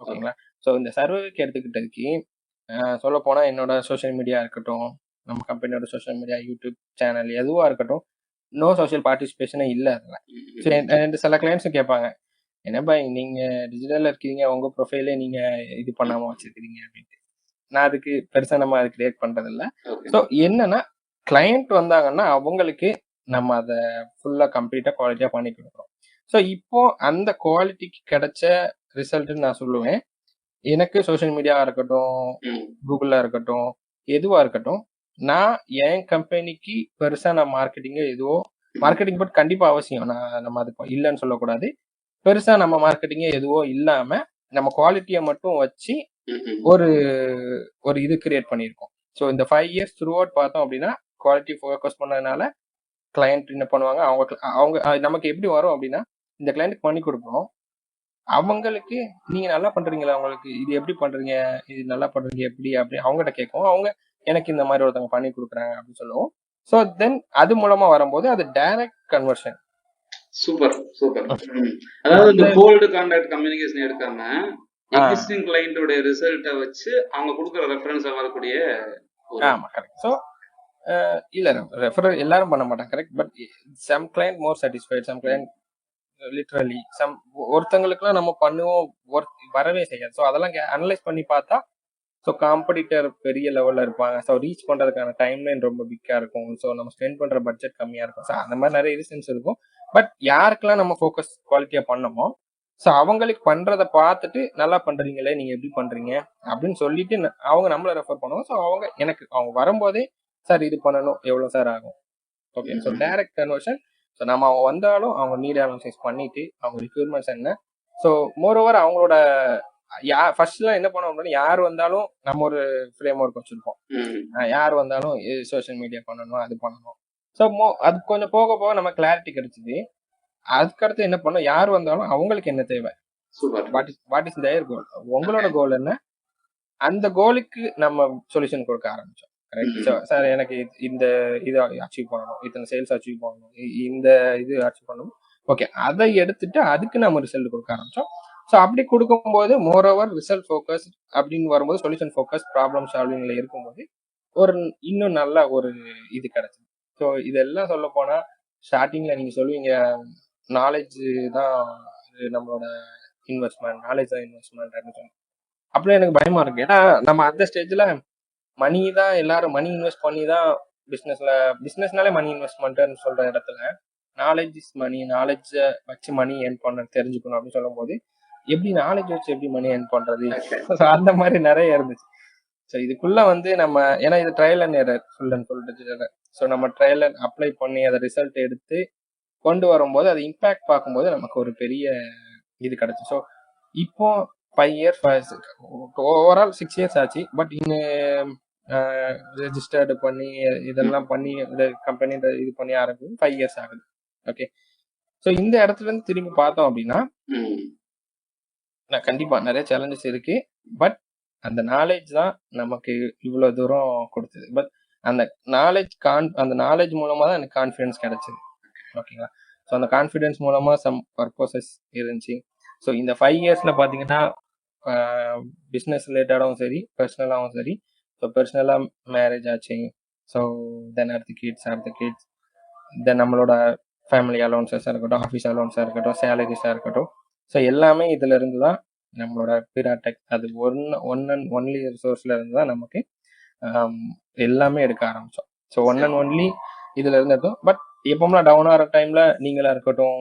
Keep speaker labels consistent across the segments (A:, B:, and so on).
A: ஓகேங்களா? ஸோ இந்த சர்வேக்கு எடுத்துக்கிட்டதுக்கு சொல்ல போனா என்னோட சோஷியல் மீடியா இருக்கட்டும் நம்ம கம்பெனியோட சோஷியல் மீடியா யூடியூப் சேனல் எதுவா இருக்கட்டும் நோ சோஷியல் பார்ட்டிசிபேஷனே இல்லை அதில். சில கிளைண்ட்ஸும் கேட்பாங்க என்னப்பா நீங்க டிஜிட்டல்ல இருக்கீங்க உங்க ப்ரொஃபைலே நீங்க இது பண்ணாம வச்சிருக்கீங்க அப்படின்ட்டு. நான் அதுக்கு பெருசா நம்ம அது கிரியேட் பண்றது இல்ல
B: ஓகே
A: ஸோ என்னன்னா கிளையண்ட் வந்தாங்கன்னா அவங்களுக்கு நம்ம அதை ஃபுல்லா கம்ப்ளீட்டா குவாலிட்டியா பண்ணி கொடுக்குறோம் ஸோ இப்போ அந்த குவாலிட்டிக்கு கிடைச்ச ரிசல்ட்னு நான் சொல்லுவேன். எனக்கு சோஷியல் மீடியா இருக்கட்டும்
B: ம்.
A: கூகுளில் இருக்கட்டும் எதுவாக இருக்கட்டும் நான் என் கம்பெனிக்கு பெருசாக நான் மார்க்கெட்டிங்கோ எதுவோ மார்க்கெட்டிங் பட் கண்டிப்பாக அவசியம். நான் நம்ம அது இல்லைன்னு சொல்லக்கூடாது. பெருசாக நம்ம மார்க்கெட்டிங்கே எதுவோ இல்லாமல் நம்ம குவாலிட்டியை மட்டும் வச்சு. ஒரு ஒரு இது கிரியேட் பண்ணியிருக்கோம். ஸோ இந்த ஃபைவ் இயர்ஸ் த்ரூ அவுட் பார்த்தோம் அப்படின்னா குவாலிட்டி ஃபோக்கஸ் பண்ணதுனால கிளையண்ட் என்ன பண்ணுவாங்க? அவங்க அவங்க நமக்கு எப்படி வரும் அப்படின்னா இந்த கிளையண்ட்டுக்கு பண்ணி கொடுப்போம். அவங்களுக்கு நீங்க நல்லா பண்றீங்களா? அவங்களுக்கு இது எப்படி பண்றீங்க? இது நல்லா பண்றீங்க எப்படி? அப்படி அவங்ககிட்ட கேட்கும். அவங்க எனக்கு இந்த மாதிரி ஒருத்தவங்க பண்ணி கொடுக்குறாங்க அப்படின்னு சொல்லுவோம். ஸோ தென் அது மூலமா வரும்போது அது டைரக்ட் கன்வர்ஷன்
B: சூப்பர் சூப்பர். அதாவது இந்த கோல்டு கான்டாக்ட் கம்யூனிகேஷன் எடுக்காம. எக்ஸிஸ்டிங் கிளையண்டோட ரிசல்ட்டை வச்சு அவங்க கொடுக்குற ரெஃபரன்ஸ் வரக்கூடிய ஒரு
A: ஆமா கரெக்ட் ஸோ இல்ல ரெஃபரல் எல்லாரும் பண்ண மாட்டாங்க correct but some client more satisfied some client literally some ஒருத்தங்களுக்குலாம் நம்ம பண்ணுவோம் ஒருத்- வரவே செய்யாது. ஸோ அதெல்லாம் அனலைஸ் பண்ணி பார்த்தா ஸோ காம்படிட்டர் பெரிய லெவலில் இருப்பாங்க. ஸோ ரீச் பண்ணுறதுக்கான டைம் லைன் ரொம்ப பிக்காக இருக்கும். ஸோ நம்ம ஸ்பெண்ட் பண்ணுற பட்ஜெட் கம்மியாக இருக்கும். ஸோ அந்த மாதிரி நிறைய ரீசன்ஸ் இருக்கும். பட் யாருக்கெல்லாம் நம்ம ஃபோக்கஸ் குவாலிட்டியாக பண்ணமோ ஸோ அவங்களுக்கு பண்ணுறத பார்த்துட்டு நல்லா பண்ணுறீங்களே நீங்கள் எப்படி பண்ணுறீங்க அப்படின்னு சொல்லிட்டு அவங்க நம்மளை ரெஃபர் பண்ணுவோம் ஸோ அவங்க எனக்கு அவங்க வரும்போதே சார் இது பண்ணணும். எவ்வளோ சார் ஆகும்? Okay so direct conversion so நம்ம அவங்க வந்தாலும் அவங்க நீட் அனாலிசிஸ் பண்ணிட்டு அவங்க ரிக்யூர்மெண்ட்ஸ் என்ன? ஸோ மோர் ஓவர் அவங்களோட யா ஃபர்ஸ்ட்லாம் என்ன பண்ணோம் அப்படின்னா யார் வந்தாலும் நம்ம ஒரு ஃப்ரேம் ஒர்க் வச்சிருப்போம் யார் வந்தாலும் சோஷியல் மீடியா பண்ணணும்? அது பண்ணணும். ஸோ மோ அது கொஞ்சம் போக போக நம்ம கிளாரிட்டி கிடைச்சிது. அதுக்கடுத்து என்ன பண்ணோம்? யார் வந்தாலும் அவங்களுக்கு என்ன தேவை? What is what is their goal உங்களோட கோல் என்ன? அந்த கோலுக்கு நம்ம சொல்யூஷன் கொடுக்க ஆரம்பிச்சோம். சார் எனக்கு இது- இந்த இதை அச்சீவ் பண்ணணும். இத்தனை சேல்ஸ் அச்சீவ் பண்ணணும். இந்த இது அச்சீவ் பண்ணணும். ஓகே அதை எடுத்துட்டு அதுக்கு நம்ம ரிசல்ட் கொடுக்க ஆரம்பிச்சோம். ஸோ அப்படி கொடுக்கும்போது மோர் ஓவர் ரிசல்ட் ஃபோக்கஸ் அப்படின்னு வரும்போது சொல்யூஷன் ஃபோக்கஸ் ப்ராப்ளம் சால்விங்ல இருக்கும்போது ஒரு இன்னும் நல்ல ஒரு இது கிடைச்சது. ஸோ இதெல்லாம் சொல்ல போனா ஸ்டார்டிங்ல நீங்க சொல்லுவீங்க நாலேஜ் தான் நம்மளோட இன்வெஸ்ட்மெண்ட் நாலேஜ் தான் இன்வெஸ்ட்மெண்ட் அப்படின்னு சொல்லி. அப்படியே எனக்கு பயமா இருக்கு. ஏன்னா நம்ம அந்த ஸ்டேஜ்ல மணி தான் எல்லாரும் மணி இன்வெஸ்ட் பண்ணி தான் பிஸ்னஸ்ல பிஸ்னஸ்னாலே மணி இன்வெஸ்ட்மெண்ட்னு சொல்ற இடத்துல நாலேஜ் இஸ் மணி நாலேஜ் வச்சு மணி ஏர்ன் பண்ண தெரிஞ்சுக்கணும் அப்படின்னு சொல்லும் போது எப்படி நாலேஜ் வச்சு எப்படி மணி ஏர்ன் பண்றது? அந்த மாதிரி நிறைய இருந்துச்சு. ஸோ இதுக்குள்ள வந்து நம்ம ஏன்னா இது trial and error full and so நம்ம ட்ரையல் அண்ட் அப்ளை பண்ணி அதை ரிசல்ட் எடுத்து கொண்டு வரும்போது அது இம்பேக்ட் பார்க்கும்போது நமக்கு ஒரு பெரிய இது கிடைச்சு ஸோ இப்போ five years overall six years ஆச்சு. பட் இன்னும் ரெஜிஸ்டர்டு பண்ணி இதெல்லாம் பண்ணி இந்த கம்பெனி இது பண்ணி ஆரம்பிக்கும் ஃபைவ் இயர்ஸ் ஆகுது. ஓகே ஸோ இந்த இடத்துல இருந்து திரும்பி பார்த்தோம் அப்படின்னா நான் கண்டிப்பாக நிறைய சேலஞ்சஸ் இருக்கு. பட் அந்த நாலேஜ் தான் நமக்கு இவ்வளோ தூரம் கொடுத்தது. பட் அந்த நாலேஜ் கான் அந்த நாலேஜ் மூலமாக தான் எனக்கு கான்ஃபிடன்ஸ் கிடைச்சது. ஓகேங்களா ஸோ அந்த கான்ஃபிடென்ஸ் மூலமாக சம் பர்பஸஸ் இருந்துச்சு. ஸோ இந்த ஃபைவ் இயர்ஸில் பார்த்தீங்கன்னா பிஸ்னஸ் ரிலேட்டடாகவும் சரி பர்சனலாகவும் சரி ஸோ பர்சனலாக மேரேஜ் ஆச்சு. ஸோ தென் அடுத்து கிட்ஸ் அடுத்த கிட்ஸ் தென் நம்மளோட ஃபேமிலி அலோன்ஸஸாக இருக்கட்டும் ஆஃபீஸ் அலோன்ஸாக இருக்கட்டும் சேலரிஸாக இருக்கட்டும். ஸோ எல்லாமே இதுல இருந்து தான் நம்மளோட பிராடெக் அது ஒன் ஒன் அண்ட் ஒன்லி ரிசோர்ஸ்ல இருந்து தான் நமக்கு எல்லாமே எடுக்க ஆரம்பிச்சோம். ஸோ ஒன் அண்ட் ஒன்லி இதுல இருந்து எடுத்தோம் பட் எப்போம்லாம் டவுன் ஆகிற டைம்ல நீங்களா இருக்கட்டும்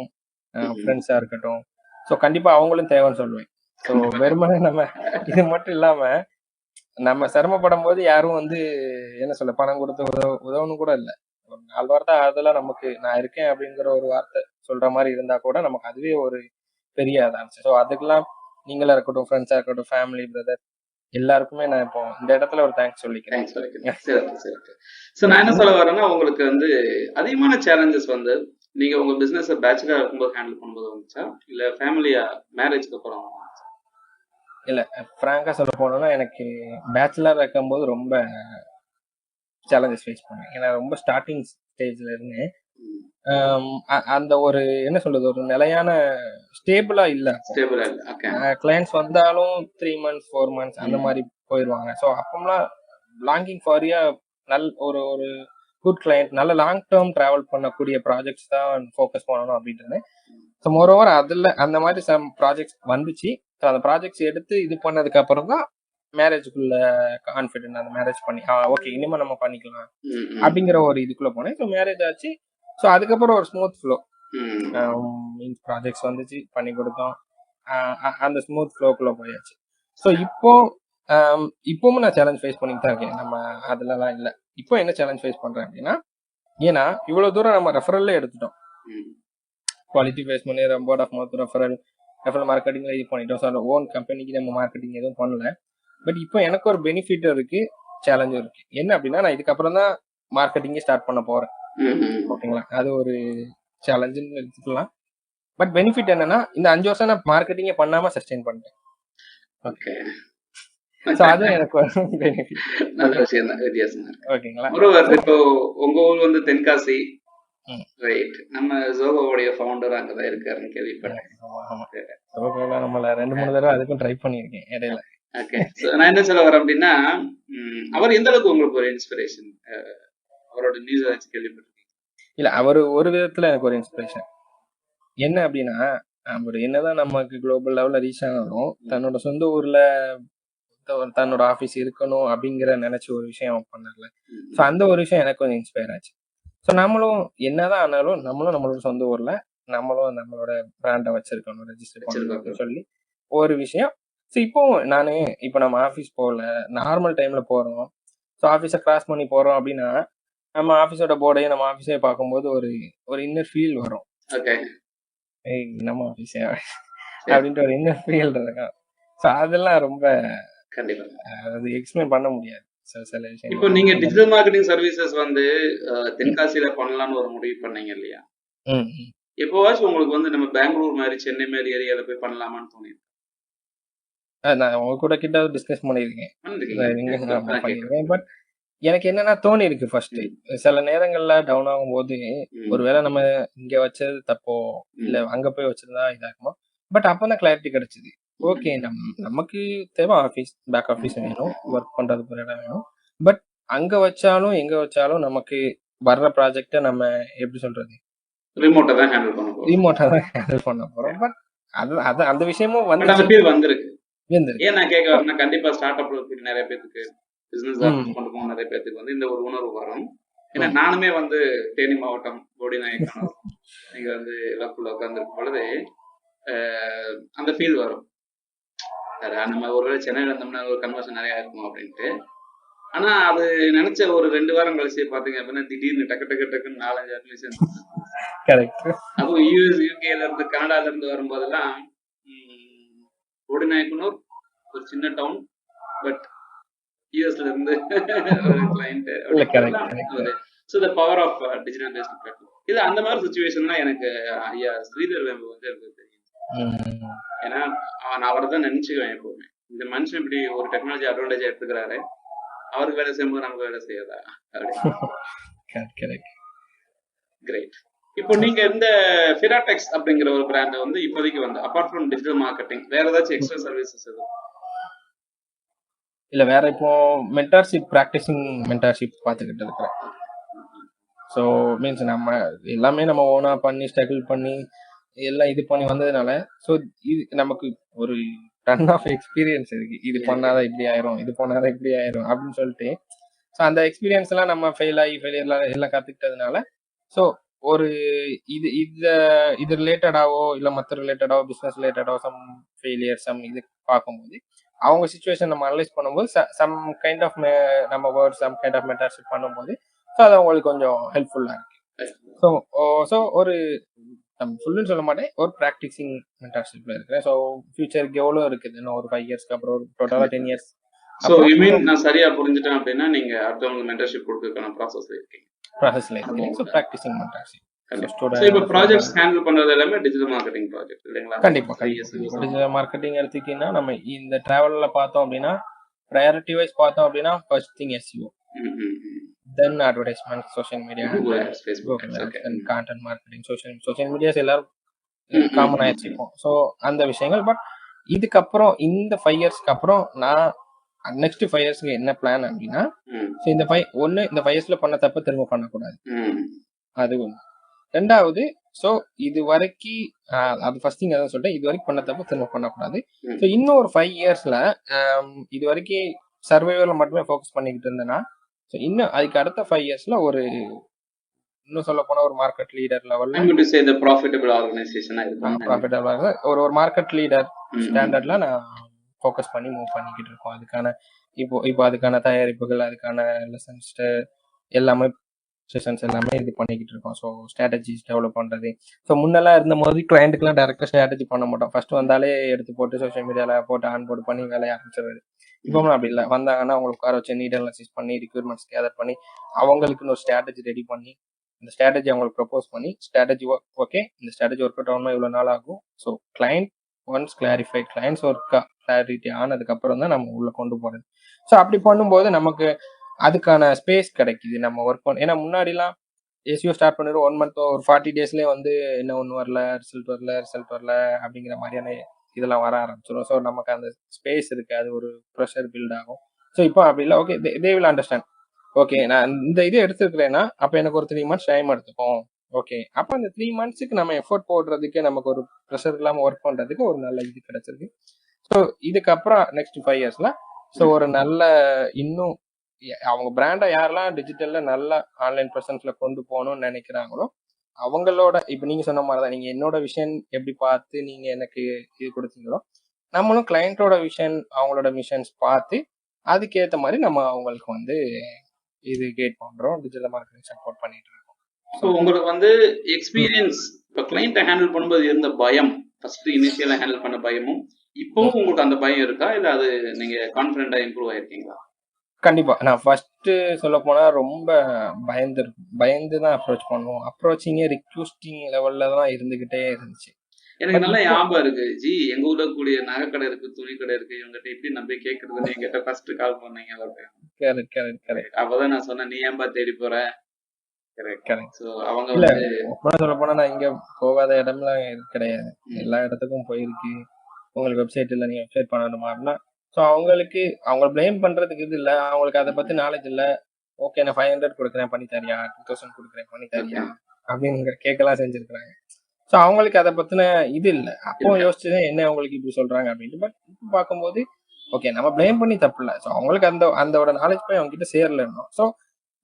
A: ஃப்ரெண்ட்ஸா இருக்கட்டும். ஸோ கண்டிப்பா அவங்களும் தேவைன்னு சொல்லுவேன். ஸோ வெறுமனே நம்ம இது மட்டும் இல்லாம நம்ம சிரமப்படும் போது யாரும் வந்து என்ன சொல்ல பணம் கொடுத்து உதவ உதவணும் கூட இல்லை. ஒரு நாலு வார்த்தை ஆறுதலாக நமக்கு நான் இருக்கேன் அப்படிங்கிற ஒரு வார்த்தை சொல்ற மாதிரி இருந்தா கூட நமக்கு அதுவே ஒரு பெரிய அதான் ஸோ அதுக்கெல்லாம் நீங்களா இருக்கட்டும் ஃப்ரெண்ட்ஸா இருக்கட்டும் ஃபேமிலி பிரதர் எல்லாருக்குமே நான் இப்போ இந்த இடத்துல ஒரு தேங்க்ஸ் சொல்லிக்கிறேன்.
B: சொல்லிக்கிறேன். சிறப்பு சிறப்பு. ஸோ நான் என்ன சொல்ல வரேன்னா உங்களுக்கு வந்து அதிகமான சேலஞ்சஸ் வந்து நீங்க உங்க பிசினஸ் பேச்சுலரா இருக்கும்போது ஹேண்டில் பண்ணும்போது வந்துச்சா? இல்ல ஃபேமிலியா மேரேஜ்க்கு அப்புறம் வந்துச்சா?
A: இல்ல ஃப்ராங்கா சொல்ல போனோம்னா எனக்கு பேச்சுலர் இருக்கும்போது ரொம்ப சேலஞ்சஸ் ஃபேஸ் பண்ணேன். ஏன்னா ரொம்ப ஸ்டார்டிங் ஸ்டேஜ்ல இருந்து அந்த ஒரு என்ன சொல்றது ஒரு நிலையான ஸ்டேபிளா இல்ல கிளைண்ட்ஸ் வந்தாலும் த்ரீ மந்த்ஸ் ஃபோர் மந்த்ஸ் அந்த மாதிரி போயிடுவாங்க ஸோ அப்போம்லாம் லாங்கிங் ஃபாரியா நல் ஒரு ஒரு குட் கிளைண்ட் நல்ல லாங் டேர்ம் டிராவல் பண்ணக்கூடிய ப்ராஜெக்ட்ஸ் தான் ஃபோக்கஸ் பண்ணணும் அப்படின்றது ஸோ மோரோவர் அதில் அந்த மாதிரி சம் ப்ராஜெக்ட்ஸ் வந்துச்சு. ஸோ அந்த ப்ராஜெக்ட்ஸ் எடுத்து இது பண்ணதுக்கு அப்புறம் தான் மேரேஜுக்குள்ள கான்ஃபிடென்ட் அந்த மேரேஜ் பண்ணி ஓகே இனிமே நம்ம பண்ணிக்கலாம். அப்படிங்கிற ஒரு இதுக்குள்ள போனேன். ஸோ மேரேஜ் ஆச்சு. ஸோ அதுக்கப்புறம் ஒரு ஸ்மூத் ஃப்ளோ மீன்ஸ் ப்ராஜெக்ட்ஸ் வந்துச்சு பண்ணி கொடுத்தோம். அந்த ஸ்மூத் ஃப்ளோக்குள்ள போயாச்சு. ஸோ இப்போ இப்பவும் நான் சேலஞ்ச் ஃபேஸ் பண்ணிட்டு தான் இருக்கேன். நம்ம அதுலலாம் இல்லை. இப்போ என்ன சேலஞ்ச் ஃபேஸ் பண்றேன் அப்படின்னா ஏன்னா இவ்வளவு தூரம் நம்ம ரெஃபரல்ல எடுத்துட்டோம். குவாலிட்டி ஃபேஸ் பண்ணி word of mouth referral referral மார்க்கெட்டிங்ல இது பண்ணிட்டோம். ஸோ ஓன் கம்பெனிக்கு நம்ம மார்க்கெட்டிங் எதுவும் பண்ணல. பட் இப்போ எனக்கு ஒரு பெனிஃபிட் இருக்கு சேலஞ்சும் இருக்கு. என்ன அப்படின்னா நான் இதுக்கப்புறம் தான் மார்க்கெட்டிங்கே ஸ்டார்ட் பண்ண போறேன். ஓகேங்களா அது ஒரு சேலஞ்சுன்னு எடுத்துக்கலாம். பட் பெனிஃபிட் என்னன்னா இந்த அஞ்சு வருஷம் நான் மார்க்கெட்டிங்கே பண்ணாம சஸ்டெயின் பண்ணிட்டேன்.
B: ஓகே நல்ல விஷயம் தான் வித்தியாசமா இருக்கு.
A: ஓகேங்களா
B: இப்போ உங்க ஊர் வந்து தென்காசி. ரைட் நம்ம ஜோகோவுடைய ஃபவுண்டர் அங்கதான் இருக்காருன்னு கேள்விப்பட்டேன்.
A: நம்மள ரெண்டு மூணு தடவை அதுக்கும் ட்ரை பண்ணியிருக்கேன் இடையில.
B: ஓகே நான் என்ன சொல்ல வரேன் அப்படின்னா அவர் எந்த அளவுக்கு உங்களுக்கு ஒரு இன்ஸ்பிரேஷன் அவரோட நியூஸ் ஏதாச்சும் கேள்விப்பட்டிருக்கீங்க?
A: இல்ல அவர் ஒரு விதத்துல எனக்கு ஒரு இன்ஸ்பிரேஷன் என்ன அப்படின்னா அவர் என்னதான் நமக்கு குளோபல் லெவல்ல ரீச் ஆனாலும் தன்னோட சொந்த ஊர்ல தன்னோட ஆபீஸ் இருக்கணும் அப்படிங்கிற நினைச்ச ஒரு விஷயம் அவன் பண்ணல. ஸோ அந்த ஒரு விஷயம் எனக்கு கொஞ்சம் இன்ஸ்பயர் ஆச்சு. ஸோ நம்மளும் என்னதான் ஆனாலும் நம்மளும் நம்மளோட சொந்த ஊர்ல நம்மளும் நம்மளோட பிராண்டை வச்சிருக்கணும் ரெஜிஸ்டர் அப்படின்னு சொல்லி ஒரு விஷயம். ஸோ இப்போ நானு இப்போ நம்ம ஆஃபீஸ் போகல. நார்மல் டைம்ல போறோம். ஸோ ஆஃபீஸை கிராஸ் பண்ணி போறோம் அப்படின்னா நம்ம ஆஃபீஸோட போர்டையும் நம்ம ஆஃபீஸே பார்க்கும்போது ஒரு ஒரு இன்னர் ஃபீல் வரும்.
B: ஓகே
A: ஏய் நம்ம ஆஃபீஸே அப்படின்ட்டு ஒரு இன்னர் ஃபீல் இருக்கும். ஸோ அதெல்லாம் ரொம்ப
B: கண்டிப்பா.
A: அது எக்ஸ்பிளைன் பண்ண முடியாது. சில விஷயம்
B: இப்போ நீங்க டிஜிட்டல் மார்க்கெட்டிங் சர்வீசஸ் வந்து தென்காசியில பண்ணலாம்னு ஒரு முடிவு பண்ணீங்க இல்லையா. எப்போவாச்சும் உங்களுக்கு வந்து நம்ம பெங்களூர் மாதிரி சென்னை மாதிரி ஏரியால போய் பண்ணலாமான்னு தோணி
A: அஹ் நான் உங்க கூட கிட்ட டிஸ்கஸ் பண்ணியிருக்கேன். பட் எனக்கு என்னன்னா தோணி இருக்கு ஃபர்ஸ்ட் சில நேரங்கள்ல டவுன் ஆகும்போது
B: ம்.
A: ஒருவேளை நம்ம இங்க வச்சது தப்போ இல்ல அங்க போய் வச்சிருந்தா இதாகுமா? பட் அப்பதான் கிளாரிட்டி கிடைச்சது. ஓகே நம் நமக்கு தேவை ஆஃபீஸ் பேக் ஆஃபீஸ் வேணும் ஒர்க் பண்றதுக்கு ஒரு இடம் வேணும். பட் அங்க வச்சாலும் எங்க வச்சாலும் நமக்கு வர்ற ப்ராஜெக்ட நம்ம எப்படி சொல்றது?
B: ரிமோட்டை தான் ஹேண்டில் பண்ண போறோம்.
A: ரீமோட்டா தான் ஹேண்டில் பண்ண போறோம். பட் அது அது அந்த விஷயமும்
B: பட் அந்த
A: வந்து
B: ஃபீல் வந்திருக்கு. ஏன் நான் கேட்க வரேன்னா கண்டிப்பா ஸ்டார்ட் அப்ல இருக்கிற நிறைய பேத்துக்கு பிசினஸ். கொண்டு போக நிறைய பேத்துக்கு வந்து இந்த ஒரு உணர்வு வரும். ஏன்னா நானுமே வந்து தேனி மாவட்டம் போடி நாயக்கனூர். நீங்க வந்து லக்குள்ள உட்காந்துருக்கும் பொழுது அந்த ஃபீல் வரும். நம்ம ஒருவேளை சென்னையில இருந்தோம்னா ஒரு கன்வர்ஷன் நிறைய இருக்கும் அப்படின்ட்டு. ஆனா அது நினைச்ச ஒரு ரெண்டு வாரம் கழிச்சு பாத்தீங்க அப்படின்னா திடீர்னு டக்கு டக்கு டக்குன்னு நாலஞ்சு அட்மிஷன்
A: கரெக்ட்
B: அதுவும் யூஎஸ் யூகேல இருந்து கனடால இருந்து வரும்போதெல்லாம் ம், கொடிநாயக்கனூர் ஒரு சின்ன டவுன் பட் யூஎஸ்ல இருந்து ஒரு client. So the power of digital based platform இது அந்த மாதிரி சுச்சுவேஷன்லாம் எனக்கு ஐயா ஸ்ரீதர் வந்து எனக்கு ஏன்னா நான் அவரை தான் நினைச்சுக்குவேன் எப்பவுமே. இந்த மனுஷன் இப்படி ஒரு டெக்னாலஜி அட்வான்டேஜ் எடுத்துக்கிறாரு. அவருக்கு வேலை செய்யும்போது நமக்கு வேலை செய்யாதா? கிரேட் இப்போ நீங்க இந்த ஃபிராடெக்ஸ் அப்படிங்கிற ஒரு பிராண்ட் வந்து இப்போதைக்கு வந்து அபார்ட் ஃப்ரம் டிஜிட்டல் மார்க்கெட்டிங் வேற ஏதாச்சும் எக்ஸ்ட்ரா சர்வீசஸ் எதுவும்?
A: இல்ல வேற இப்போ மென்டார்ஷிப் ப்ராக்டிசிங் மென்டார்ஷிப் பார்த்துக்கிட்டு இருக்கிறேன். ஸோ மீன்ஸ் நம்ம எல்லாமே நம்ம ஓனா பண்ணி ஸ்ட்ரகிள் பண்ணி எல்லாம் இது பண்ணி வந்ததுனால ஸோ இது நமக்கு ஒரு டன் ஆஃப் எக்ஸ்பீரியன்ஸ் இருக்கு. இது பண்ணாதான் இப்படி ஆயிரும் இது பண்ணாதான் இப்படி ஆயிரும் அப்படின்னு சொல்லிட்டு. ஸோ அந்த எக்ஸ்பீரியன்ஸ் எல்லாம் நம்ம ஃபெயில் ஆகி ஃபெயிலியர்லாம் எல்லாம் கத்துக்கிட்டதுனால ஸோ ஒரு இது இத இது ரிலேட்டடாவோ இல்லை மற்ற ரிலேட்டடாவோ பிஸ்னஸ் ரிலேட்டடாவோ சம் ஃபெயிலியர் சம் இது பார்க்கும்போது அவங்க சுச்சுவேஷன் நம்ம அனலைஸ் பண்ணும்போது சம் கைண்ட் ஆஃப் நம்ம word some kind of mentorship பண்ணும்போது ஸோ அது அவங்களுக்கு கொஞ்சம் ஹெல்ப்ஃபுல்லாக இருக்கு. ஸோ ஸோ ஒரு நம்ம ஃபுல்லுன்னு சொல்ல மாட்டேன். ஒரு ப்ராக்டிசிங் மென்டர்ஷிப்ல இருக்கிறேன். ஸோ ஃபியூச்சருக்கு எவ்வளோ இருக்குது? இன்னும் ஒரு ஃபைவ் இயர்ஸ்க்கு அப்புறம் ஒரு டோட்டலாக ten years
B: so you mean நான் சரியா புரிஞ்சுட்டேன் அப்படின்னா நீங்க அடுத்தவங்களுக்கு மென்டர்ஷிப் கொடுக்கறதுக்கான ப்ராசஸ்ல இருக்கீங்க.
A: ப்ராசஸ்ல இருக்கேன். ஸோ ப்ராக்டிசிங் மென்டர்ஷிப்
B: இப்போ ப்ராஜெக்ட்ஸ் ஹேண்டில் பண்றது எல்லாமே டிஜிட்டல் மார்க்கெட்டிங் ப்ராஜெக்ட் இல்லைங்களா?
A: கண்டிப்பா. டிஜிட்டல் மார்க்கெட்டிங் எடுத்துக்கிட்டீங்கன்னா நம்ம இந்த டிராவல்ல பார்த்தோம் அப்படின்னா ப்ரையாரிட்டி வைஸ் பார்த்தோம் அப்படின்னா first thing SEO. Then advertisement social media
B: Facebook
A: content marketing social social medias எல்லாரும் காமன்
B: ம்.
A: ஆயிடுச்சு இப்போ. ஸோ அந்த விஷயங்கள் பட் இதுக்கப்புறம் இந்த ஃபைவ் இயர்ஸ்க்கு அப்புறம் நான் நெக்ஸ்ட் ஃபைவ் இயர்ஸ்க்கு என்ன பிளான் அப்படின்னா ஸோ இந்த ஃபைவ் ஒன்று இந்த ஃபைவ் இயர்ஸ்ல பண்ண தப்பு திரும்ப பண்ணக்கூடாது.
B: ம்,
A: அது ஒன்று ரெண்டாவது ஸோ இது வரைக்கும் அது ஃபர்ஸ்ட் திங் அதான் சொல்லிட்டேன். இது வரைக்கும் பண்ண தப்பு திரும்ப பண்ணக்கூடாது. ஸோ இன்னும் ஒரு ஃபைவ் இயர்ஸ்ல இது வரைக்கும் சர்வைவர்ல மட்டுமே ஃபோக்கஸ் பண்ணிக்கிட்டு இருந்தேன்னா ஸோ இன்னும் அதுக்கு அடுத்த ஃபைவ் இயர்ஸ்ல ஒரு இன்னும் சொல்ல போனா ஒரு மார்க்கெட் லீடர் லெவல்ல
B: I'm going to say the profitable organization ஆ இருக்கும்
A: ஒரு ஒரு மார்க்கெட் லீடர். ஸ்டாண்டர்ட்ல நான் ஃபோக்கஸ் பண்ணி மூவ் பண்ணிக்கிட்டு இருக்கோம். அதுக்கான இப்போ இப்போ அதுக்கான தயாரிப்புகள் அதுக்கான லெசன்ஸ் எல்லாமே செஷன்ஸ் எல்லாமே இது பண்ணிக்கிட்டு இருக்கோம். ஸோ ஸ்ட்ராட்டஜிஸ் டெவலப் பண்ணுறது ஸோ முன்னெல்லாம் இருந்த போது கிளைண்ட்டுக்குலாம் டேரெக்டாக ஸ்ட்ராட்டஜி பண்ண மாட்டோம். ஃபர்ஸ்ட் வந்தாலே எடுத்து போட்டு சோஷியல் மீடியாவில் போட்டு ஆன் போர்டு பண்ணி வேலையை ஆரம்பிச்சிருது இப்போ அப்படி இல்லை. வந்தாங்கன்னா அவங்களை உட்கார வச்சு நீட் அனாலிசிஸ் பண்ணி ரிக்யூர்மெண்ட்ஸ் கேதர் பண்ணி அவங்களுக்குன்னு ஒரு ஸ்ட்ராட்டஜி ரெடி பண்ணி இந்த ஸ்ட்ராட்டஜி அவங்களுக்கு ப்ரப்போஸ் பண்ணி ஸ்ட்ராட்டஜி ஒர்க் ஓகே இந்த ஸ்ட்ராட்டஜி ஒர்க் அவுட் ஆகணும் இவ்வளோ நாள் ஆகும். So client once clarify clients ஒர்க்கா கிளாரிட்டி ஆனதுக்கப்புறம் தான் நம்ம உள்ளே கொண்டு போகிறது ஸோ அப்படி பண்ணும்போது நமக்கு அதுக்கான ஸ்பேஸ் கிடைக்குது. நம்ம ஒர்க் பண்ண ஏன்னா முன்னாடிலாம் எஸ்யூ ஸ்டார்ட் பண்ணிடுவோம் ஒன் மந்த் ஒரு ஃபார்ட்டி டேஸ்லேயே வந்து என்ன ஒன்று வரல ரிசல்ட் வரல ரிசல்ட் வரல அப்படிங்கிற மாதிரியான இதெல்லாம் வர ஆரம்பிச்சிடும் ஸோ நமக்கு அந்த ஸ்பேஸ் இருக்கு. அது ஒரு ப்ரெஷர் பில்ட் ஆகும். ஸோ இப்போ அப்படி இல்லை. Okay they will understand okay நான் இந்த இதே எடுத்துருக்கிறேன்னா அப்போ எனக்கு ஒரு த்ரீ மந்த்ஸ் டைம் எடுத்துக்கும். ஓகே அப்போ அந்த த்ரீ மந்த்ஸுக்கு நம்ம எஃபோர்ட் போடுறதுக்கு நமக்கு ஒரு ப்ரெஷர் இல்லாமல் ஒர்க் பண்ணுறதுக்கு ஒரு நல்ல இது கிடைச்சிருக்கு. ஸோ இதுக்கப்புறம் நெக்ஸ்ட் ஃபைவ் இயர்ஸ்ல ஸோ ஒரு நல்ல இன்னும் அவங்க பிராண்டை யாரெல்லாம் டிஜிட்டலில் நல்லா ஆன்லைன் ப்ரெசன்ஸில் கொண்டு போகணும்னு நினைக்கிறாங்களோ அவங்களோட இப்போ நீங்க சொன்ன மாதிரி தான் நீங்க என்னோட விஷன் எப்படி பார்த்து நீங்க எனக்கு இது கொடுத்தீங்களோ நம்மளும் கிளையண்டோட விஷன் அவங்களோட மிஷன்ஸ் பார்த்து அதுக்கேற்ற மாதிரி நம்ம அவங்களுக்கு வந்து இது கேட் பண்றோம் டிஜிட்டல் மார்க்கெட்டிங் சப்போர்ட் பண்ணிட்டு இருக்கோம்.
B: ஸோ உங்களுக்கு வந்து எக்ஸ்பீரியன்ஸ் இப்போ கிளைண்ட்டை ஹேண்டில் பண்ணும்போது இருந்த பயம் ஃபர்ஸ்ட் இனிஷியலாக ஹேண்டில் பண்ண பயமும் இப்போவும் உங்களுக்கு அந்த பயம் இருக்கா? இல்லை அது நீங்க கான்ஃபிடென்ட்டா இம்ப்ரூவ் ஆயிருக்கீங்களா?
A: கண்டிப்பா. நான் ஃபர்ஸ்ட் சொல்ல போனா ரொம்ப பயந்து பயந்து தான் அப்ரோச் பண்ணுவோம். அப்ரோச்சிங்கே ரிக்வஸ்டிங் லெவல்ல தான் இருந்துகிட்டே இருந்துச்சு.
B: எனக்கு நல்லா ஞாபகம் இருக்கு. ஜி எங்க ஊர்ல கூடிய நகைக்கடை இருக்கு துணி கடை இருக்கு. இவங்ககிட்ட எப்படி நம்பி கேட்கறதுன்னு என்கிட்ட ஃபர்ஸ்ட் கால் பண்ணீங்க
A: கரெக்ட் கரெக்ட் கரெக்ட்
B: அப்பதான் நான் சொன்னேன் நீ ஏன்பா தேடி போற?
A: சொல்ல போனா நான் இங்க போகாத இடம்லாம் கிடையாது. எல்லா இடத்துக்கும் போயிருக்கு. உங்களுக்கு வெப்சைட் இல்ல நீங்க வெப்சைட் பண்ணணுமா அப்படின்னா ஸோ அவங்களுக்கு அவங்க ப்ளேம் பண்றதுக்கு இது இல்ல. அவங்களுக்கு அதை பத்தி நாலேஜ் இல்ல. ஓகே நான் ஃபைவ் ஹண்ட்ரட் கொடுக்குறேன் பண்ணி தரியா டூ தௌசண்ட் கொடுக்குறேன் பண்ணி தரியா அப்படின்னு கேட்கலாம் செஞ்சிருக்கிறாங்க. ஸோ அவங்களுக்கு அதை பத்தின இது இல்ல. அப்போ யோசிச்சுதான் என்ன அவங்களுக்கு இப்படி சொல்றாங்க அப்படின்ட்டு. பட் இப்போ பார்க்கும்போது ஓகே நம்ம ப்ளேம் பண்ணி தப்பு இல்லை. ஸோ அவங்களுக்கு அந்த அந்தோட நாலேஜ் போய் அவங்க கிட்ட சேரல இன்னும் ஸோ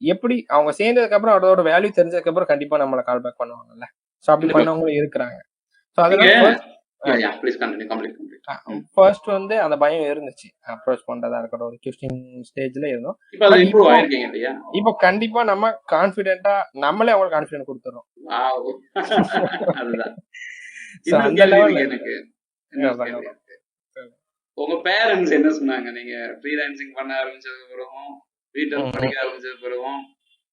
A: எப்படி அவங்க சேர்ந்ததுக்கு அப்புறம் அதோட வேல்யூ தெரிஞ்சதுக்கு அப்புறம் கண்டிப்பா நம்மளை கால் பேக் பண்ணுவாங்கல்ல. ஸோ அப்படி. பண்ணவங்களும் இருக்கிறாங்க. ஸோ அதனால ஃபர்ஸ்ட் வந்து அந்த பயம் இருந்துச்சு. அப்ரோச் பண்றதா இருக்கட்டும் ஒரு கிஃப்டிங் ஸ்டேஜ்ல இருந்தோம்.
B: இப்போ
A: கண்டிப்பா நம்ம கான்பிடென்ட்டா நம்மளே அவங்களுக்கு கான்பிடென்ட் கொடுத்துறோம்.
B: உங்க பேரண்ட்ஸ் என்ன சொன்னாங்க? நீங்க ஃப்ரீலான்சிங் பண்ண ஆரம்பிச்சதுக்கு பிறகும் வீட்டுல இருந்து. படிக்க ஆரம்பிச்சதுக்கு பிறகும்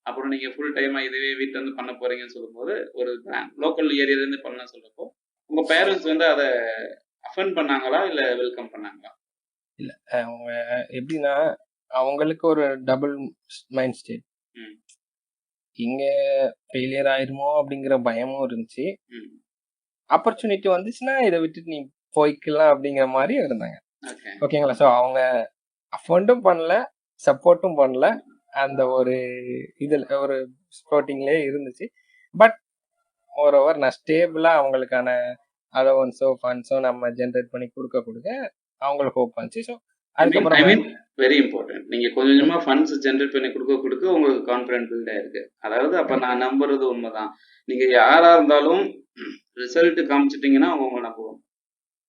B: அப்புறம் நீங்க ஃபுல் டைமா இதுவே வீட்டுல இருந்து பண்ண போறீங்கன்னு சொல்லும்போது ஒரு லோக்கல் ஏரியால இருந்து பண்ண சொல்றப்போ உங்க பேரண்ட்ஸ் வந்து அதை அஃபன் பண்ணாங்களா? இல்ல வெல்கம் பண்ணாங்களா?
A: அவங்க எப்படின்னா அவங்களுக்கு ஒரு டபுள் மைண்ட் ஸ்டேட். இங்க ஃபெயிலியர் ஆயிருமோ அப்படிங்கிற பயமும் இருந்துச்சு. ஆப்பர்ச்சுனிட்டி வந்துச்சுன்னா இதை விட்டுட்டு நீ போய்க்கலாம் அப்படிங்கிற மாதிரி இருந்தாங்க.
B: ஓகே
A: ஓகேங்களா ஸோ அவங்க அஃபண்டும் பண்ணல சப்போர்ட்டும் பண்ணல. அந்த ஒரு இதில் ஒரு ஸ்போர்ட்டிங்லேயே இருந்துச்சு. பட் ஒரு ஓவர் நான் ஸ்டேபிளாக அவங்களுக்கான அலவன்ஸோ ஃபண்ட்ஸோ நம்ம ஜென்ரேட் பண்ணி கொடுக்க கொடுக்க அவங்களுக்கு ஹோப் வந்துச்சு. ஸோ
B: ஐ மீன்
A: அதுக்கப்புறம்
B: வெரி இம்பார்ட்டன்ட் நீங்க கொஞ்சம் கொஞ்சமா ஃபண்ட்ஸ் ஜென்ரேட் பண்ணி கொடுக்க கொடுக்க உங்களுக்கு கான்ஃபிடன்ட் பில்ட் ஆயிருக்கு. அதாவது அப்ப நான் நம்புறது உண்மைதான். நீங்க யாரா இருந்தாலும் ரிசல்ட் காமிச்சிட்டீங்கன்னா அவங்க உங்களை நம்புவோம்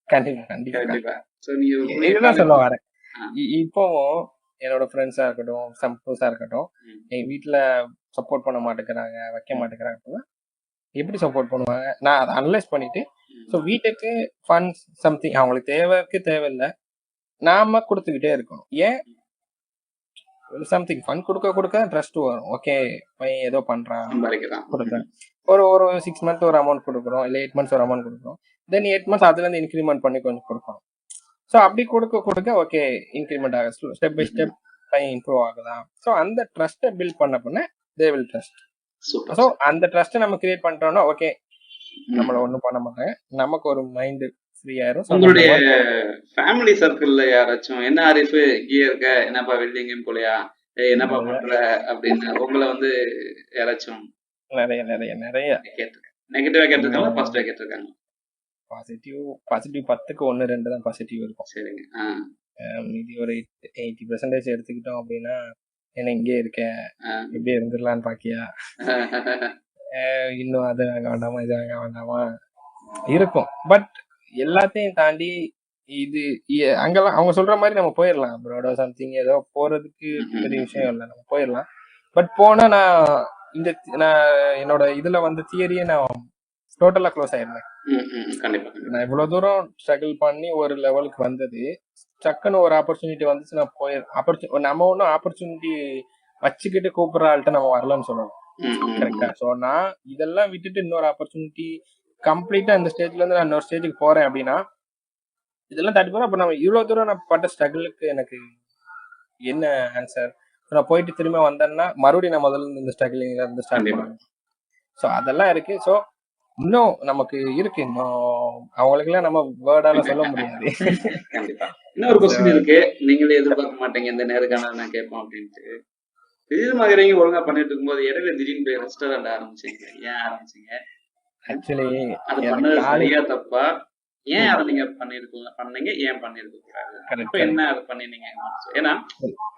A: கண்டிப்பா கண்டிப்பா.
B: சோ நீங்க
A: இதுதான் சொல்ல வரேன்
B: ஆ.
A: இ- இப்போவும் என்னோட ஃப்ரெண்ட்ஸா இருக்கட்டும் சப்போஸா இருக்கட்டும். எங்க வீட்ல சப்போர்ட் பண்ண மாட்டேங்கிறாங்க வைக்க மாட்டேங்கிறாங்க எப்படி சப்போர்ட் பண்ணுவாங்க? நான் அதை அனலைஸ் பண்ணிட்டு. ஸோ வீட்டுக்கு ஃபண்ட்ஸ் சம்திங் அவங்களுக்கு தேவைக்கு தேவையில்லை. நாம கொடுத்துக்கிட்டே இருக்கணும். ஏன்? சம்திங் ஃபண்ட் கொடுக்க கொடுக்க ட்ரஸ்ட் வரும். ஓகே பையன் ஏதோ பண்றான். கொடுக்குறேன் ஒரு ஒரு சிக்ஸ் மந்த் ஒரு அமௌண்ட் கொடுக்குறோம். இல்லை எயிட் மந்த்ஸ் ஒரு அமௌண்ட் கொடுக்குறோம். தென் எயிட் மந்த்ஸ் அதுலேருந்து இன்க்ரிமெண்ட் பண்ணி கொஞ்சம் கொடுக்கணும். ஸோ அப்படி கொடுக்க கொடுக்க ஓகே இன்க்ரிமெண்ட் ஆக ஸ்டெப் பை ஸ்டெப் பையன் இம்ப்ரூவ் ஆகுதான் ஸோ அந்த ட்ரஸ்ட்டை பில்ட் பண்ண பண்ண தே வில் ட்ரஸ்ட் ஸோ அந்த ட்ரஸ்ட்டை நம்ம கிரியேட் பண்ணிட்டோம்னா ஓகே நம்மள ஒண்ணும் பண்ண மாட்டாங்க. நமக்கு ஒரு மைண்ட் ஃப்ரீ ஆயிரும்.
B: உங்களுடைய ஃபேமிலி சர்க்கிள்ல யாராச்சும் என்ன ஆரிஃபு இங்கே இருக்க? என்னப்பா வெள்ளிங்கும் போலையா? ஏய் என்னப்பா பண்ற? அப்படின்னு உங்களை வந்து யாராச்சும்
A: நிறைய நிறைய நிறைய.
B: கேட்டிருக்காங்க. நெகட்டிவா கேட்டிருக்காங்க பாசிட்டிவா கேட்டிருக்காங்க
A: பாசிட்டிவ் பாசிட்டிவ் பத்துக்கு ஒன்று ரெண்டு தான் பாசிட்டிவ் இருக்கும்.
B: சரிங்க.
A: மீதி ஒரு எயிட்டி பர்சன்டேஜ் எடுத்துக்கிட்டோம் அப்படின்னா என்ன இங்கே இருக்க
B: ஆ.
A: இப்படியே இருந்துடலான்னு பாக்கியா? இன்னும் அது வாங்க வேண்டாமா இது வாங்க வேண்டாமா? இருக்கும். பட் எல்லாத்தையும் தாண்டி இது அங்கெல்லாம் அவங்க சொல்ற மாதிரி நம்ம போயிடலாம். ப்ரோடோ சம்திங் ஏதோ போறதுக்கு பெரிய விஷயம் இல்லை நம்ம போயிடலாம். பட் போனா நான் இந்த நான் என்னோட இதுல வந்து தியரியே நான் டோட்டலா க்ளோஸ் ஆயிருந்தேன் நான் இவ்வளவு தூரம் ஸ்ட்ரகிள் பண்ணி ஒரு லெவலுக்கு வந்தது டக்குன்னு ஒரு ஆப்பர்ச்சுனிட்டி வந்துச்சு நான் போய் ஆப்பர்ச்சு நம்ம ஒன்றும் ஆப்பர்ச்சுனிட்டி வச்சுக்கிட்டு கூப்பிடுற ஆள்கிட்ட நம்ம வரலன்னு சொல்லணும். கரெக்டா ஸோ நான் இதெல்லாம் விட்டுட்டு இன்னொரு ஆப்பர்ச்சுனிட்டி கம்ப்ளீட்டா இந்த ஸ்டேஜ்ல இருந்து நான் இன்னொரு ஸ்டேஜுக்கு போறேன் அப்படின்னா இதெல்லாம் தாண்டி போறேன் அப்ப நம்ம இவ்வளவு தூரம் நான் பட்ட ஸ்ட்ரகிளுக்கு எனக்கு என்ன ஆன்சர் நான் போயிட்டு திரும்ப வந்தேன்னா மறுபடியும் நான் முதல்ல இந்த ஸ்ட்ரகிளிங்ல இருந்து ஸ்டார்ட். பண்ணணும். ஸோ அதெல்லாம் இருக்கு. ஸோ இன்னும் நமக்கு இருக்கு. இன்னும் அவங்களுக்கெல்லாம் நம்ம வேர்டால சொல்ல முடியாது.
B: கண்டிப்பா. இன்னொரு கொஸ்டின் இருக்கு. நீங்களே எதிர்பார்க்க மாட்டீங்க. இந்த நேருக்கான நான் கேட்போம் அப்படின்ட்டு. திடீர் மகரையும் ஒழுங்கா பண்ணிட்டு இருக்கும்போது இடையில திடீர்னு போய் ரெஸ்டாரண்ட் ஆரம்பிச்சீங்க. ஏன் ஆரம்பிச்சீங்க?
A: ஆக்சுவலி
B: அது பண்ணது சரியா தப்பா? ஏன் அதை நீங்க பண்ணிருக்கலாம் பண்ணீங்க ஏன் பண்ணிருக்க கூடாது? என்ன அதை பண்ணினீங்க? ஏன்னா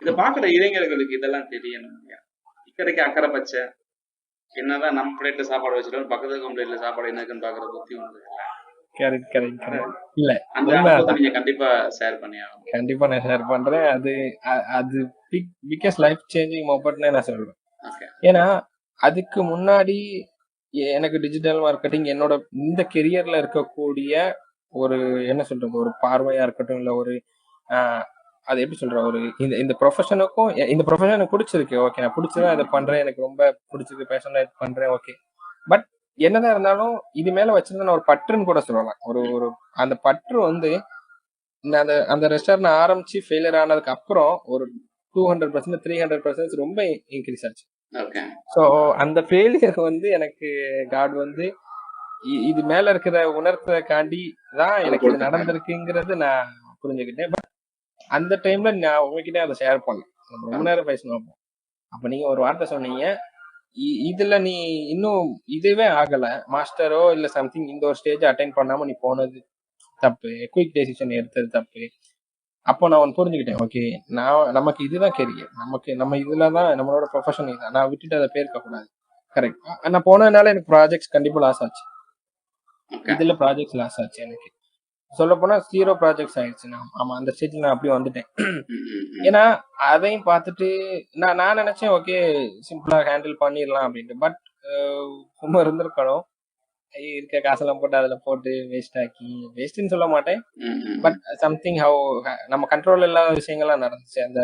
B: இத பாக்குற இளைஞர்களுக்கு இதெல்லாம் தெரியணும் இக்கரைக்கு அக்கறை பச்சை. என்னதான் நம்ம பிளேட்ல சாப்பாடு வச்சிருக்கோம் பக்கத்து கம்ப்ளீட்ல சாப்பாடு என்ன இருக்குன்னு பாக்குற புத்தி ஒன்று
A: கரெக்ட் கரெக்ட் கரெக்ட் இல்ல
B: நீங்க கண்டிப்பா ஷேர் பண்ணி
A: கண்டிப்பா நான் ஷேர் பண்றேன். அது அது பிக் பிக்கஸ்ட் லைஃப் சேஞ்சிங் மொமெண்ட்னே நான் சொல்றேன். ஏன்னா அதுக்கு முன்னாடி எனக்கு டிஜிட்டல் மார்க்கெட்டிங் என்னோட இந்த கெரியர்ல இருக்கக்கூடிய ஒரு என்ன சொல்றது ஒரு பார்வையா இருக்கட்டும் இல்ல ஒரு அது எப்படி சொல்ற ஒரு இந்த இந்த ப்ரொஃபஷனுக்கும் இந்த ப்ரொஃபஷன் எனக்கு பிடிச்சிருக்கு ஓகே நான் பிடிச்சதான் இதை பண்றேன் எனக்கு ரொம்ப பிடிச்சிருக்கு பேஷனா பண்றேன் ஓகே பட் என்னதான் இருந்தாலும் இது மேல வச்சிருந்த நான் ஒரு பற்றுன்னு கூட சொல்லலாம். ஒரு ஒரு அந்த பற்று வந்து நான் அந்த அந்த ரெஸ்டாரண்ட் ஆரம்பிச்சு ஃபெயிலியர் ஆனதுக்கு அப்புறம் ஒரு two hundred percent three hundred percent ரொம்ப இன்க்ரீஸ் ஆச்சு. ஸோ அந்த ஃபெயிலியர் வந்து எனக்கு காட் வந்து இது மேல இருக்கிற உணர்த்தக்காண்டி தான் எனக்கு இது நடந்திருக்குங்கிறது நான் புரிஞ்சுக்கிட்டேன். பட் அந்த டைம்ல நான் உங்ககிட்ட அதை ஷேர் பண்ணேன். ரொம்ப நேரம் பேசணும் அப்ப நீங்க ஒரு வார்த்தை சொன்னீங்க. இதுல நீ இன்னும் இதுவே ஆகல. மாஸ்டரோ இல்ல சம்திங் இந்த ஒரு ஸ்டேஜ் அட்டைன் பண்ணாம நீ போனது தப்பு. குயிக் டெசிஷன் எடுத்தது தப்பு. அப்போ நான் ஒன்று புரிஞ்சுக்கிட்டேன். ஓகே நான் நமக்கு இதுதான் கெரியர் நமக்கு நம்ம இதுல தான் நம்மளோட ப்ரொஃபஷன் இதுதான். நான் விட்டுட்டு அதை பேர்க்க கூடாது கரெக்ட் நான் போனதுனால எனக்கு ப்ராஜெக்ட்ஸ் கண்டிப்பா லாஸ் ஆச்சு. இதுல ப்ராஜெக்ட்ஸ் லாஸ் ஆச்சு எனக்கு. சொல்ல போனா ஜீரோ ப்ராஜெக்ட்ஸ் ஆயிடுச்சு. நான் ஆமா அந்த ஸ்டேஜ்ல நான் அப்படியே வந்துட்டேன். ஏன்னா அதையும் பார்த்துட்டு நான் நான் நினைச்சேன் ஓகே சிம்பிளா ஹேண்டில் பண்ணிடலாம் அப்படின்ட்டு. பட் சும்மா இருந்திருக்கணும். இருக்க காசெல்லாம் போட்டு அதுல போட்டு வேஸ்ட் ஆக்கி வேஸ்ட்னு சொல்ல மாட்டேன். பட் சம்திங் ஹவ் நம்ம கண்ட்ரோல் இல்லாத விஷயங்கள்லாம் நடந்துச்சு. அந்த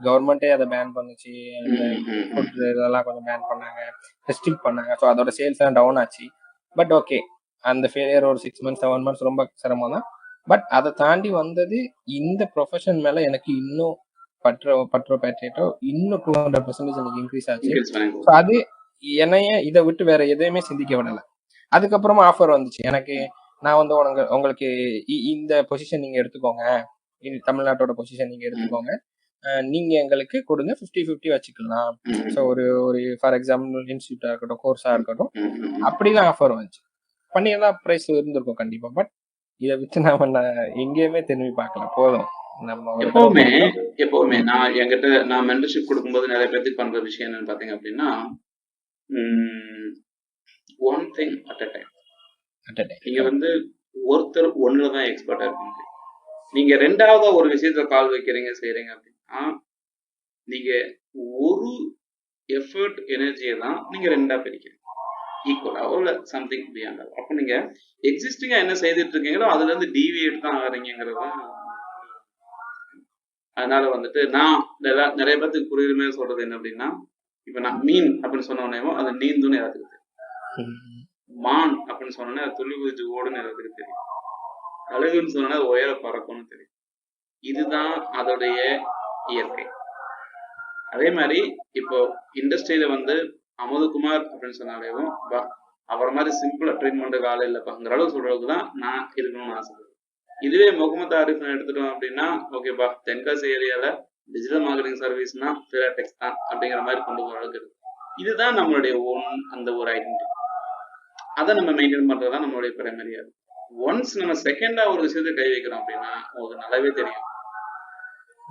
A: கவர்மெண்ட்டே அதை பேன் பண்ணுச்சு. அந்த ஃபுட் இதெல்லாம் கொஞ்சம் பேன் பண்ணாங்க. ரெஸ்ட்ரிக்ட் பண்ணாங்க. ஸோ அதோட சேல்ஸ் எல்லாம் டவுன் ஆச்சு. பட் ஓகே அந்த ஃபெயிலியர் ஒரு சிக்ஸ் மந்த்ஸ் செவன் மந்த்ஸ் ரொம்ப சிரமம் தான் பட் அதை தாண்டி வந்தது இந்த ப்ரொஃபஷன் மேல எனக்கு இன்னும் பற்றோ பற்றோ பேட்டேட்டோ இன்னும் டூ ஹண்ட்ரட் பர்சன்டேஜ் எனக்கு இன்க்ரீஸ் ஆச்சு. ஸோ அது என்னைய இதை விட்டு வேற எதையுமே சிந்திக்க விடல. அதுக்கப்புறமா ஆஃபர் வந்துச்சு. எனக்கு நான் வந்து உனக்கு உங்களுக்கு இந்த பொசிஷன் நீங்க எடுத்துக்கோங்க. தமிழ்நாட்டோட பொசிஷன் நீங்க எடுத்துக்கோங்க. நீங்க எங்களுக்கு கொடுங்க. 50 50 வச்சுக்கலாம். ஸோ ஒரு ஒரு ஃபார் எக்ஸாம்பிள் இன்ஸ்டியூட்டா இருக்கட்டும் கோர்ஸா இருக்கட்டும். அப்படிதான் ஆஃபர் வந்துச்சு. பண்ணியிருந்தா ப்ரைஸ் இருந்திருக்கும் கண்டிப்பா. பட் இதை விட்டு நாம நான் எங்கேயுமே திரும்பி பார்க்கல. போதும். நம்ம
B: எப்பவுமே எப்பவுமே நான் என்கிட்ட நான் மெம்பர்ஷிப் கொடுக்கும்போது நிறைய பேருக்கு பண்ற விஷயம் என்னன்னு பாத்தீங்க அப்படின்னா one thing at a time
A: at a time.
B: நீங்க வந்து ஒருத்தர் ஒண்ணுலதான் எக்ஸ்பர்ட்டா இருக்க முடியும் நீங்க ரெண்டாவதா ஒரு விஷயத்துல கால் வைக்கிறீங்க செய்றீங்க அப்படின்னா நீங்க ஒரு எஃபர்ட் எனர்ஜியை தான் நீங்க ரெண்டா பிரிக்கிறீங்க. ஈக்குவலாவோ இல்லை சம்திங் பியாண்ட் அப்போ நீங்கள் எக்ஸிஸ்டிங்காக என்ன செய்துட்டு இருக்கீங்களோ அதுலேருந்து டிவியேட் தான் ஆகிறீங்கிறது தான் அதனால வந்துட்டு நான் நிறைய- நிறைய பேர்த்துக்கு புரியுற மாதிரி சொல்றது என்ன அப்படின்னா இப்ப நான் மீன் அப்படின்னு சொன்ன உடனே அது நீந்துன்னு எல்லாத்துக்கு தெரியும். மான் அப்படின்னு சொன்னோன்னே அது துள்ளி குதிச்சு ஓடுன்னு எல்லாத்துக்கு தெரியும். அழகுன்னு சொன்னா அது உயர பறக்கும்னு தெரியும். இதுதான் அதோடைய இயற்கை. அதே மாதிரி இப்போ இண்டஸ்ட்ரியில வந்து அமுதகுமார் அப்படின்னு சொன்னாலேவும் பா அவரை மாதிரி சிம்பிளா ட்ரீட்மெண்ட்டுக்கு ஆள் இல்லைப்பாங்கிற அளவு சொல்றதுக்கு அளவுக்கு தான் நான் இருக்கணும்னு ஆசைப்படுறேன். இதுவே முகமது ஆரிஃப் எடுத்துட்டோம் அப்படின்னா ஓகேப்பா தென்காசி ஏரியால டிஜிட்டல் மார்க்கெட்டிங் சர்வீஸ்னா பிராடெக்ஸ் தான் அப்படிங்கிற மாதிரி கொண்டு போற அளவுக்கு இருக்கு. இதுதான் நம்மளுடைய ஓன் அந்த ஒரு ஐடென்டிட்டி அதை நம்ம மெயின்டைன் பண்றது தான் நம்மளுடைய பிரைமரியா இருக்கு. ஒன்ஸ் நம்ம செகண்டா ஒரு விஷயத்தை கை வைக்கிறோம் அப்படின்னா உங்களுக்கு நல்லாவே தெரியும்.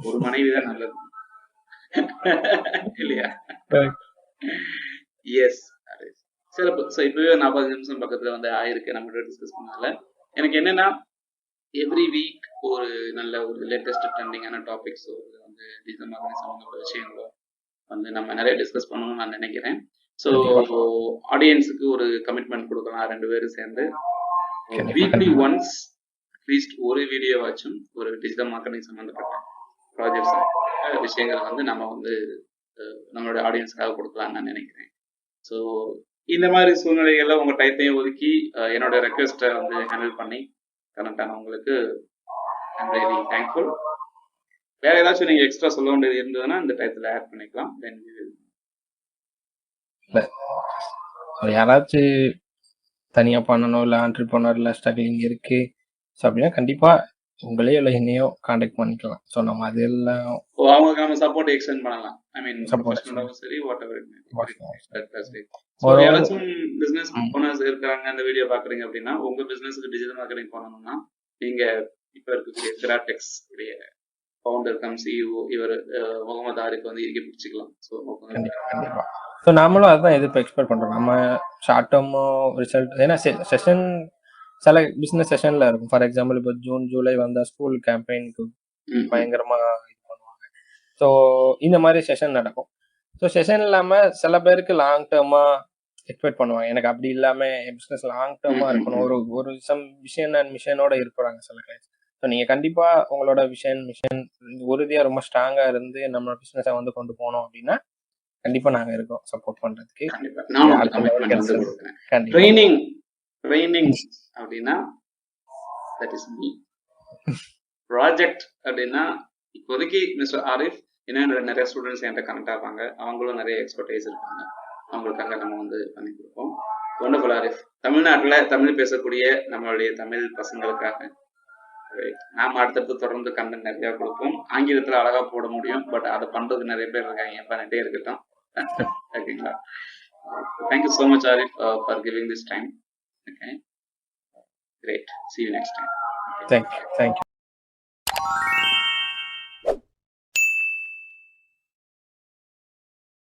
B: ஒரு மனைவி தான் நல்லது. இல்லையா? எஸ் சிறப்பு ஸோ இப்பவே நாற்பது நிமிஷம் பக்கத்துல வந்து ஆயிருக்கு. நம்ம டிஸ்கஸ் பண்ணால எனக்கு என்னன்னா எவ்ரி வீக் ஒரு நல்ல ஒரு லேட்டஸ்ட் ட்ரெண்டிங்கான டாபிக்ஸ் வந்து டிஜிட்டல் மார்க்கெட்டிங் சம்மந்தப்பட்ட விஷயங்களோ வந்து நம்ம நிறைய டிஸ்கஸ் பண்ணணும்னு நான் நினைக்கிறேன். ஸோ ஆடியன்ஸுக்கு ஒரு கமிட்மெண்ட் கொடுக்கலாம் ரெண்டு பேரும் சேர்ந்து. வீக்லி. ஒன்ஸ் அட்லீஸ்ட் ஒரு வீடியோவாச்சும் ஒரு டிஜிட்டல் மார்க்கெட்டிங் சம்மந்தப்பட்ட ப்ராஜெக்ட்ஸ் விஷயங்களை வந்து நம்ம வந்து நம்மளோட ஆடியன்ஸ்க்காக கொடுக்கலாம்னு நான் நினைக்கிறேன். ஸோ இந்த மாதிரி சூழ்நிலைகளில் உங்கள் டைத்தையும் ஒதுக்கி என்னோட ரெக்வெஸ்ட்டை வந்து ஹேண்டில் பண்ணி கனெக்ட் உங்களுக்கு ஐம் ரியலி தேங்க்ஃபுல் வேற ஏதாச்சும் நீங்கள் எக்ஸ்ட்ரா சொல்ல வேண்டியது இருந்ததுன்னா இந்த டயத்தில் ஆட் பண்ணிக்கலாம். தென்
A: யாராச்சும் தனியா பண்ணணும் இல்லை ஆண்டர்பிரினர் ஸ்ட்ரகிளிங் இருக்கு ஸோ அப்படின்னா கண்டிப்பா உங்களே இல்லை என்னையோ காண்டாக்ட் பண்ணிக்கலாம். ஸோ நம்ம அதெல்லாம்
B: ஓ அவங்களுக்கு நம்ம சப்போர்ட் எக்ஸ்டெண்ட் பண்ணலாம் ஐ மீன். ப்ரொஃபஷனலாகவும் சரி வாட் எவர் யாராச்சும் பிசினஸ். ஓனர்ஸ் இருக்காங்க அந்த வீடியோ பாக்குறீங்க அப்படின்னா உங்க பிசினஸ்க்கு டிஜிட்டல் மார்க்கெட்டிங் பண்ணணும்னா நீங்க இப்ப இருக்கக்கூடிய கிராடெக்ஸ் உடைய ஃபவுண்டர் கம் சிஇஓ இவர் முகமது ஆரிஃப் வந்து இறுக்கி பிடிச்சிக்கலாம். ஸோ
A: கண்டிப்பா ஸோ நாமளும் அதுதான் எதிர்ப்பு எக்ஸ்பெக்ட் பண்றோம். நம்ம ஷார்ட் டேர்மோ ரிசல்ட் ஏன்னா செஷன் சில பிசினஸ் செஷன்ல இருக்கும். ஃபார் எக்ஸாம்பிள் இப்போ ஜூன் ஜூலை வந்தா ஸ்கூல் கேம்பெயினுக்கு பயங்கரமா இது பண்ணுவாங்க. ஸோ இந்த மாதிரி செஷன் நடக்கும். ஸோ செஷன் இல்லாம சில பேருக்கு லாங் டேர்மா எக்ஸ்பெக்ட் பண்ணுவாங்க. எனக்கு அப்படி இல்லாம என் பிசினஸ் லாங் டேர்மா இருக்கணும். ஒரு ஒரு சம் விஷன் அண்ட் மிஷனோட இருக்கிறாங்க சில கிளைண்ட்ஸ் ஸோ நீங்க கண்டிப்பா உங்களோட விஷன் மிஷன் உறுதியா ரொம்ப ஸ்ட்ராங்கா இருந்து நம்ம பிசினஸை வந்து கொண்டு போனோம் அப்படின்னா கண்டிப்பா நாங்க இருக்கோம். சப்போர்ட்
B: கண்டிப்பா. ட்ரைனிங் ட்ரைனிங் அப்படின்னா தட் இஸ் மீ ப்ராஜெக்ட் அப்படின்னா இப்போதைக்கு மிஸ்டர் ஆரிஃப் இன்னும் நிறைய ஸ்டூடெண்ட்ஸ் என்கிட்ட கனெக்ட் ஆவாங்க அவங்களும் நிறைய எக்ஸ்பர்டைஸ் இருப்பாங்க. அவங்களுக்காக நம்ம வந்து பண்ணி கொடுப்போம். ஒண்டர்ஃபுல் ஆரிஃப். தமிழ்நாட்டில் தமிழ் பேசக்கூடிய நம்மளுடைய தமிழ் பசங்களுக்காக. Right. நாம அடுத்தடுத்து தொடர்ந்து கண்டென்ட் நிறைய கொடுப்போம். ஆங்கிலத்தில் அழகா போட முடியும். பட் அதை பண்றதுக்கு நிறைய பேர் இருக்காங்க. பண்ணிட்டே இருக்கட்டும். ஓகேங்களா thank you so much Arif for giving this time okay Great. See you next time.
A: Thank you. Thank you.